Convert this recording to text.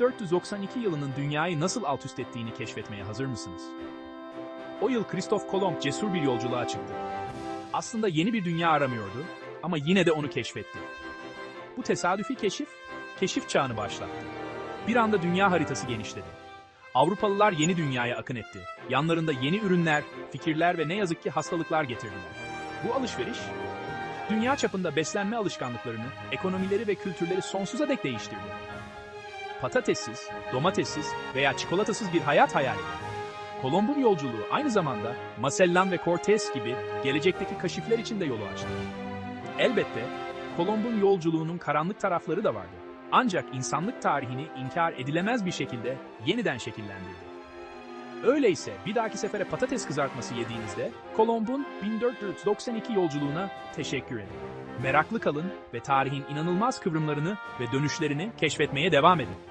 1492 yılının dünyayı nasıl alt üst ettiğini keşfetmeye hazır mısınız? O yıl Kristof Kolomb cesur bir yolculuğa çıktı. Aslında yeni bir dünya aramıyordu ama yine de onu keşfetti. Bu tesadüfi keşif, keşif çağını başlattı. Bir anda dünya haritası genişledi. Avrupalılar yeni dünyaya akın etti. Yanlarında yeni ürünler, fikirler ve ne yazık ki hastalıklar getirdiler. Bu alışveriş, dünya çapında beslenme alışkanlıklarını, ekonomileri ve kültürleri sonsuza dek değiştirdi. Patatessiz, domatessiz veya çikolatasız bir hayat hayal edin. Kolomb'un yolculuğu aynı zamanda Magellan ve Cortez gibi gelecekteki kaşifler için de yolu açtı. Elbette Kolomb'un yolculuğunun karanlık tarafları da vardı. Ancak insanlık tarihini inkar edilemez bir şekilde yeniden şekillendirdi. Öyleyse bir dahaki sefere patates kızartması yediğinizde Kolomb'un 1492 yolculuğuna teşekkür edin. Meraklı kalın ve tarihin inanılmaz kıvrımlarını ve dönüşlerini keşfetmeye devam edin.